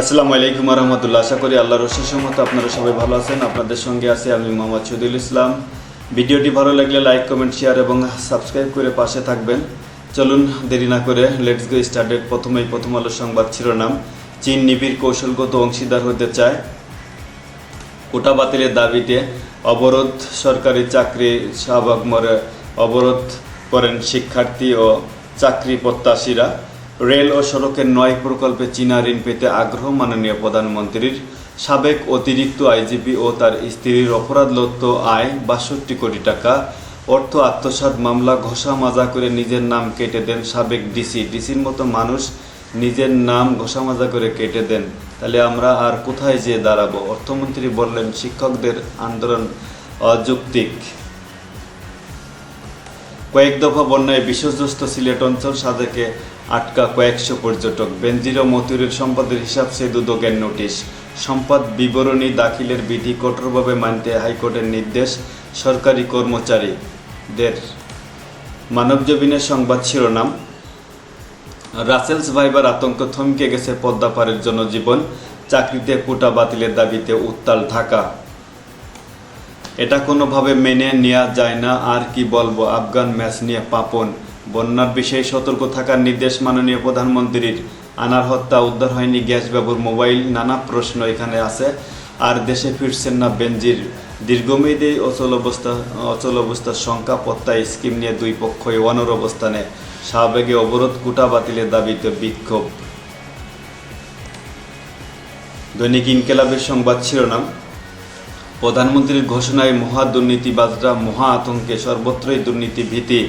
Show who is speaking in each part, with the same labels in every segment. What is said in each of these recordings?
Speaker 1: আসসালামু আলাইকুম রহমতুল্লাহ আশা করি আল্লাহর রশেষ মতো আপনারা সবাই ভালো আছেন। আপনাদের সঙ্গে আছি আমি মোহাম্মদ শহীদুল ইসলাম। ভিডিওটি ভালো লাগলে লাইক, কমেন্ট, শেয়ার এবং সাবস্ক্রাইব করে পাশে থাকবেন। চলুন দেরি না করে লেটস গো স্টার্টেড প্রথমেই প্রথম আলো সংবাদ শিরোনাম। চীন নিবিড় কৌশলগত অংশীদার হতে চায়। কোটা বাতিলের দাবিতে অবরোধ, সরকারি চাকরি, শাহবাগ মোড়ে অবরোধ করেন শিক্ষার্থী ও চাকরি প্রত্যাশীরা। রেল ও সড়কের নয় প্রকল্পে চীনা ঋণ পেতে আগ্রহ মাননীয় প্রধানমন্ত্রীর। সাবেক অতিরিক্ত আইজিপি ও তার স্ত্রীর অপরাধলব্ধ আয় বাষট্টি কোটি টাকা। অর্থ আত্মসাৎ মামলা ঘষা মাজা করে নিজের নাম কেটে দেন সাবেক ডিসি। ডিসির মতো মানুষ নিজের নাম ঘষা মাজা করে কেটে দেন। তাহলে আমরা আর কোথায় যেয়ে দাঁড়াবো? অর্থমন্ত্রী বললেন, শিক্ষকদের আন্দোলন অযৌক্তিক। কয়েক দফা বন্যায় বিশ্বস্ত সিলেট অঞ্চল সাদেকে আটকা কয়েকশো পর্যটক। বেনজির ও মতিউরের সম্পদের হিসাব সে দুদকের নোটিশ। সম্পদ বিবরণী দাখিলের বিধি কঠোরভাবে মানতে হাইকোর্টের নির্দেশ সরকারি কর্মচারীদের। মানবজমিনের সংবাদ শিরোনাম, রাসেলস ভাইবার আতঙ্ক থমকে গেছে পদ্মা পারের জনজীবন। চাকরিতে কোটা বাতিলের দাবিতে উত্তাল ঢাকা। এটা কোনোভাবে মেনে নেওয়া যায় না। আর কি বলব, আফগান ম্যাচ নিয়ে পাপন। বন্যার বিষয়ে সতর্ক থাকার নির্দেশ মাননীয় প্রধানমন্ত্রীর। আনার হত্যা উদ্ধার হয়নি, গ্যাস বাবুর মোবাইল, নানা প্রশ্ন এখানে আছে। আর দেশে ফিরছেন না বেনজির। দীর্ঘমেয়াদী অচল অবস্থা, অচল অবস্থার সংখ্যা পত্তা, স্কিম নিয়ে দুই পক্ষই অনর অবস্থানে। শাহবাগে অবরোধ, কোটা বাতিলের দাবিতে বিক্ষোভ। দৈনিক ইনকেলাবের সংবাদ শিরোনাম। প্রধানমন্ত্রীর ঘোষণায় মহা দুর্নীতিবাজরা মহা আতঙ্কে সর্বত্রই দুর্নীতি ভীতি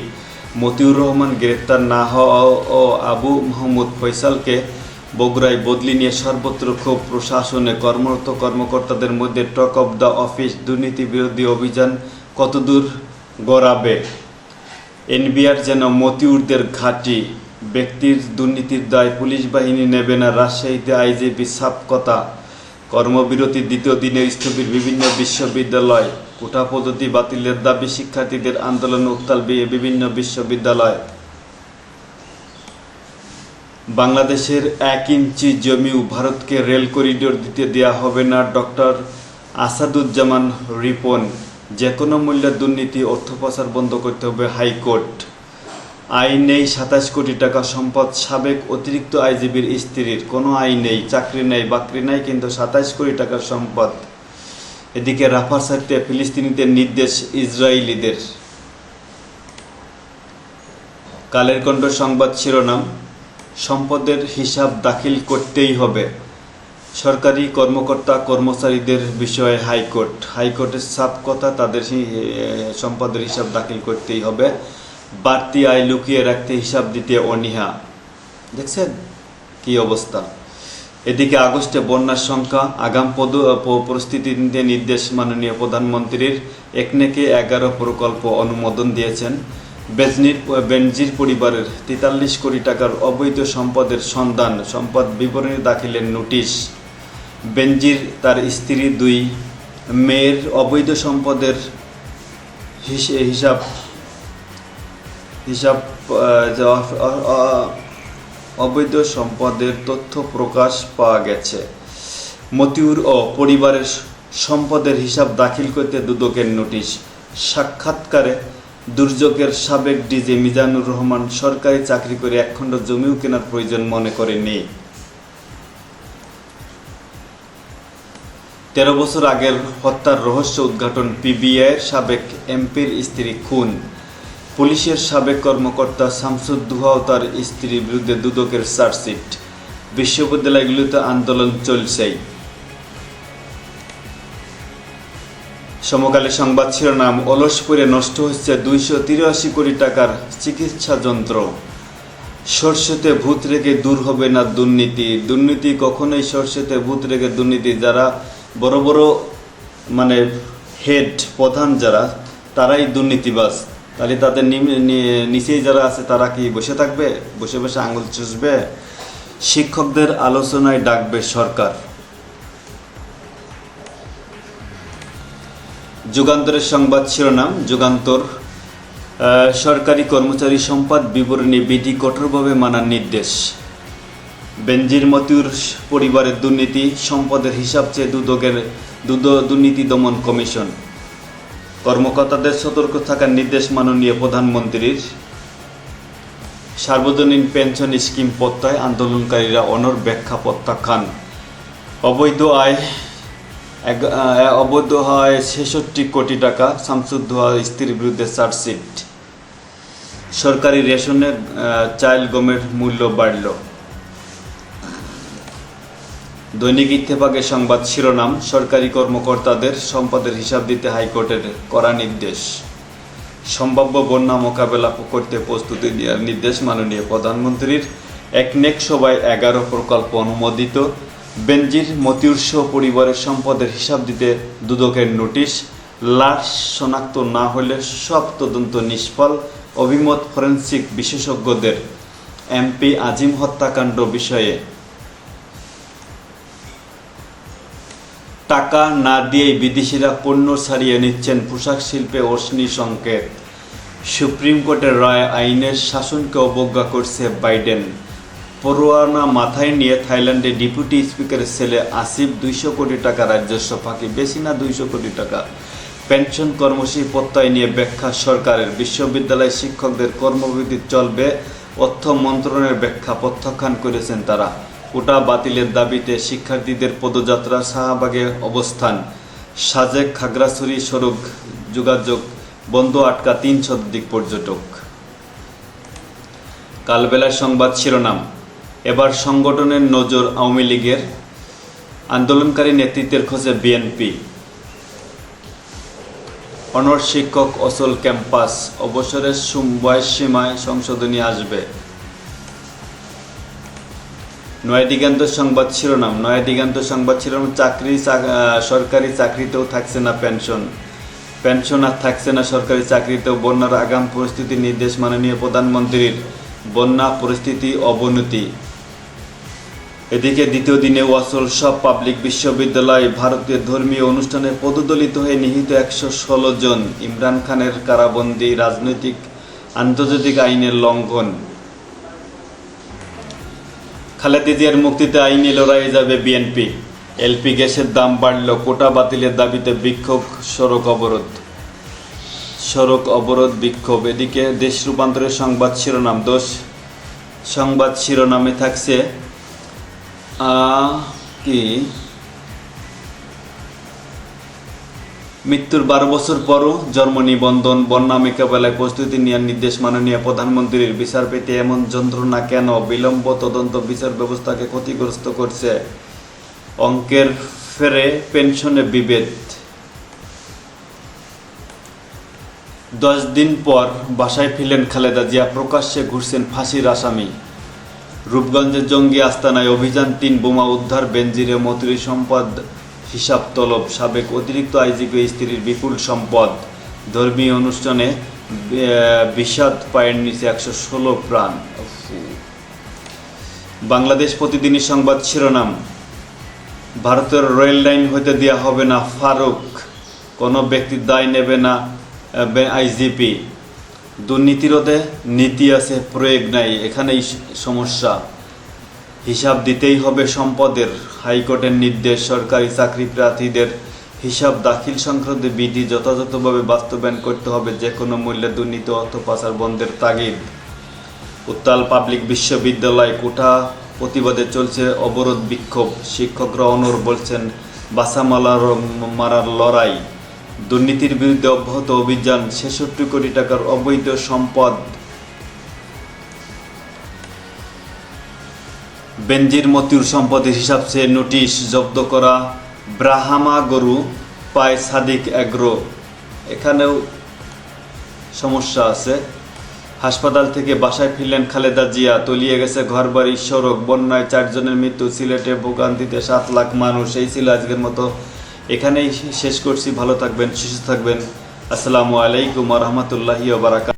Speaker 1: মতিউর রহমান গ্রেপ্তার না হওয়া ও আবু মাহমুদ ফৈসালকে বগুড়ায় বদলি নিয়ে সর্বত্র ক্ষোভ, প্রশাসনে কর্মরত কর্মকর্তাদের মধ্যে টক অব দ্য অফিস দুর্নীতি বিরোধী অভিযান কতদূর গড়াবে? এনবিআর যেন মতিউরদের ঘাঁটি, ব্যক্তির দুর্নীতির দায় পুলিশ বাহিনী নেবে না, রাজশাহীতে আইজিপি সাপ কথা। কর্মবিরতির দ্বিতীয় দিনে স্থবির বিভিন্ন বিশ্ববিদ্যালয়, কোটা পদ্ধতি বাতিলের দাবি শিক্ষার্থীদের আন্দোলন উত্তাল বিভিন্ন বিশ্ববিদ্যালয়। বাংলাদেশের এক ইঞ্চি জমিও ভারতকে রেল করিডোর দিতে দেয়া হবে না ডক্টর আসাদুজ্জামান রিপন। যে কোনো মূল্যে দুর্নীতি, অর্থ পাচার বন্ধ করতে হবে হাইকোর্ট। আইন নেই, সাতাশ কোটি টাকা সম্পদ, সাবেক অতিরিক্ত আইজিবির স্ত্রীর। কোনো আইন নেই, চাকরি নেই, বাকরি নেই, কিন্তু সাতাশ কোটি টাকার সম্পদ। এদিকে রাফার সাইটে ফিলিস্তিনিদের নির্দেশ ইসরায়েলিদের। কালের কণ্ঠ সংবাদ শিরোনাম, সম্পদের হিসাব দাখিল করতেই হবে। সরকারি কর্মকর্তা কর্মচারীদের বিষয়ে হাইকোর্ট। হাইকোর্টের সাপ কথা তাদের সম্পদের হিসাব দাখিল করতেই হবে। বাড়তি আয় লুকিয়ে রাখতে হিসাব দিতে অনীহা। দেখছেন কি অবস্থা? এদিকে আগস্টে বন্যার সংখ্যা, আগাম পদ, প- পরিস্থিতি নিতে নির্দেশ মাননীয় প্রধানমন্ত্রীর একনেকে এগারো প্রকল্প অনুমোদন দিয়েছেন। বেজনির, বেনজির পরিবারের তেতাল্লিশ কোটি টাকার অবৈধ সম্পদের সন্ধান, সম্পদ বিবরণী দাখিলের নোটিশ। বেনজির তার স্ত্রী দুই, মেয়ের অবৈধ সম্পদের হিস- হিসাব হিসাব অবৈধ সম্পদের তথ্য প্রকাশ পাওয়া গেছে। মতিউর ও পরিবারের সম্পদের হিসাব দাখিল করতে দুদকের নোটিশ। সাক্ষাৎকারে দুর্যোগের সাবেক ডিজে মিজানুর রহমান সরকারি চাকরি করে একখণ্ড জমিও কেনার প্রয়োজন মনে করে নেই তেরো বছর আগের হত্যার রহস্য উদ্ঘাটন পিবিআইয়ের সাবেক এমপির স্ত্রী খুন। পুলিশের সাবেক কর্মকর্তা শামসুদ্দুহা ও তার স্ত্রীর বিরুদ্ধে দুদকের চার্জশিট। বিশ্ববিদ্যালয়গুলিতে আন্দোলন চলছেই। সমকালে সংবাদ শিরোনাম, অলসপুরে নষ্ট হচ্ছে দুইশো তিরাশি কোটি টাকার চিকিৎসা যন্ত্র। সরষেতে ভূত রেখে দূর হবে না দুর্নীতি। দুর্নীতি কখনোই সরষেতে ভূত রেখে দুর্নীতি। যারা বড় বড় মানে হেড প্রধান যারা, তারাই দুর্নীতিবাজ। তাহলে তাদের নিচেই যারা আছে তারা কি বসে থাকবে? বসে বসে আঙুল চুষবে? শিক্ষকদের আলোচনায় ডাকবে সরকার। যুগান্তরের সংবাদ শিরোনাম, যুগান্তর। সরকারি কর্মচারী সম্পদ বিবরণী বিধি কঠোরভাবে মানার নির্দেশ। বেনজির মতিউর পরিবারের দুর্নীতি, সম্পদের হিসাব চেয়ে দুদকের দুর্নীতি দমন কমিশন। কর্মকর্তাদের সতর্ক থাকার নির্দেশ মাননীয় প্রধানমন্ত্রীর। সার্বজনীন পেনশন স্কিম প্রত্যয় আন্দোলনকারীরা অনর ব্যাখ্যা প্রত্যাখ্যান। অবৈধ আয় অবৈধ হয় ছেষট্টি কোটি টাকা শামসুদ্দোহা স্ত্রীর বিরুদ্ধে চার্জশিট। সরকারি রেশনে চাল গমের মূল্য বাড়ল। দৈনিক ইত্তেফাকের সংবাদ শিরোনাম, সরকারি কর্মকর্তাদের সম্পদের হিসাব দিতে হাইকোর্টের করা নির্দেশ। সম্ভাব্য বন্যা মোকাবেলা করতে প্রস্তুতি নেওয়ার নির্দেশ মাননীয় প্রধানমন্ত্রীর। একনেক সভায় এগারো প্রকল্প অনুমোদিত। বেনজির মতিউর সহ পরিবারের সম্পদের হিসাব দিতে দুদকের নোটিশ। লাশ শনাক্ত না হলে সব তদন্ত নিষ্ফল, অভিমত ফরেন্সিক বিশেষজ্ঞদের। এমপি আজিম হত্যাকাণ্ড বিষয়ে টাকা না দিয়েই বিদেশিরা পণ্য ছাড়িয়ে নিচ্ছেন পোশাক শিল্পে অশ্নি সংকেত। সুপ্রিম কোর্টের রায় আইনের শাসনকে অবজ্ঞা করছে বাইডেন। পরোয়ানা মাথায় নিয়ে থাইল্যান্ডে ডেপুটি স্পিকারের ছেলে আসিফ দুইশো কোটি টাকা রাজস্ব, ফাঁকি বেশি না দুইশো কোটি টাকা? পেনশন কর্মসূচি প্রত্যয় নিয়ে ব্যাখ্যা সরকারের। বিশ্ববিদ্যালয় শিক্ষকদের কর্মবিধি চলবে, অর্থ মন্ত্রণের ব্যাখ্যা প্রত্যাখ্যান করেছেন তারা। কোটা বাতিলের দাবিতে শিক্ষার্থীদের পদযাত্রা শাহবাগে অবস্থান। সাজেক খাগড়াছড়ি সড়ক যোগাযোগ বন্ধ আটকা তিন শতাধিক পর্যটক। কালবেলার সংবাদ শিরোনাম, এবার সংগঠনের নজর আওয়ামী লীগের আন্দোলনকারী নেতৃত্বের খোঁজে বিএনপি। অনর শিক্ষক অচল ক্যাম্পাস, অবসরের সুম- বয়স সীমায় সংশোধনী আসবে। নয়া দিগান্ত সংবাদ শিরোনাম। নয়া দিগান্ত সংবাদ শিরোনাম, চাকরি চাক- সরকারি চাকরিতেও থাকছে না পেনশন। পেনশন আর থাকছে না সরকারি চাকরিতেও বন্যার আগাম পরিস্থিতি নির্দেশ মাননীয় প্রধানমন্ত্রীর বন্যা পরিস্থিতি অবনতি। এদিকে দ্বিতীয় দিনে ওয়াসল সব পাবলিক বিশ্ববিদ্যালয় ভারতীয় ধর্মীয় অনুষ্ঠানে পদদলিত হয়ে নিহিত একশো ষোলো জন। ইমরান খানের কারাবন্দি রাজনৈতিক, আন্তর্জাতিক আইনের লঙ্ঘন। খালেদা জিয়ার মুক্তিতে আইনি লড়াই যাবে বিএনপি। এলপি গ্যাসের দাম বাড়ল, কোটা বাতিলের দাবিতে বিক্ষোভ, সড়ক অবরোধ। সড়ক অবরোধ, বিক্ষোভ। এদিকে দেশ রূপান্তরের সংবাদ শিরোনাম, দোষ সংবাদ শিরোনামে থাকছে কি? মৃত্যুর বারো বছর পরও জন্ম নিবন্ধন, বন্যা মোকাবেলায় প্রস্তুতি নেওয়ার নির্দেশ মাননীয় প্রধানমন্ত্রীর বিচার পেতে এমন যন্ত্রণা কেন? বিলম্ব তদন্ত বিচার ব্যবস্থাকে ক্ষতিগ্রস্ত করছে অঙ্কের ফেরে পেনশনে বিভেদ। দশ দিন পর বাসায় ফিরলেন খালেদা জিয়া, প্রকাশ্যে ঘুরছেন ফাঁসির আসামি। রূপগঞ্জের জঙ্গি আস্তানায় অভিযান, তিন বোমা উদ্ধার বেনজিরে মতুরি সম্পদ হিসাব তলব সাবেক অতিরিক্ত আইজিপি স্ত্রীর বিপুল সম্পদ। ধর্মীয় অনুষ্ঠানে বিষাদ পায়ের নিচে একশো ষোলো প্রাণ। বাংলাদেশ প্রতিদিনই সংবাদ শিরোনাম, ভারতের রেল লাইন হইতে দেওয়া হবে না ফারুক, কোনো ব্যক্তির দায় নেবে না আইজিপি। দুর্নীতি রোধে নীতি আছে, প্রয়োগ নাই, এখানেই সমস্যা। হিসাব দিতেই হবে সম্পদের। হাইকোর্টের নির্দেশ, সরকারি চাকরি প্রার্থীদের হিসাব দাখিল সংক্রান্ত বিধি যথাযথভাবে বাস্তবায়ন করতে হবে যে কোনো মূল্যে দুর্নীতি অর্থ পাচার বন্ধের তাগিদ। উত্তাল পাবলিক বিশ্ববিদ্যালয় কোঠা প্রতিবাদে চলছে অবরোধ বিক্ষোভ। শিক্ষকরা অনর বলছেন বাসামালার মারার লড়াই। দুর্নীতির বিরুদ্ধে অব্যাহত অভিযান, ছেষট্টি কোটি টাকার অবৈধ সম্পদ বেনজির মতিউর সম্পদের হিসাব চেয়ে নোটিশ জব্দ করা ব্রাহামা গরু পায় সাদিক এগ্রো। এখানেও সমস্যা আছে। হাসপাতাল থেকে বাসায় ফিরলেন খালেদা জিয়া। তলিয়ে গেছে ঘরবাড়ি, সড়ক, বন্যায় চারজনের মৃত্যু, সিলেটে ভোগান্তিতে সাত লাখ মানুষ। এই ছিল আজকের মতো। এখানেই শেষ করছি। ভালো থাকবেন, সুস্থ থাকবেন। আসসালামু আলাইকুম রহমতুল্লাহি বারাকাত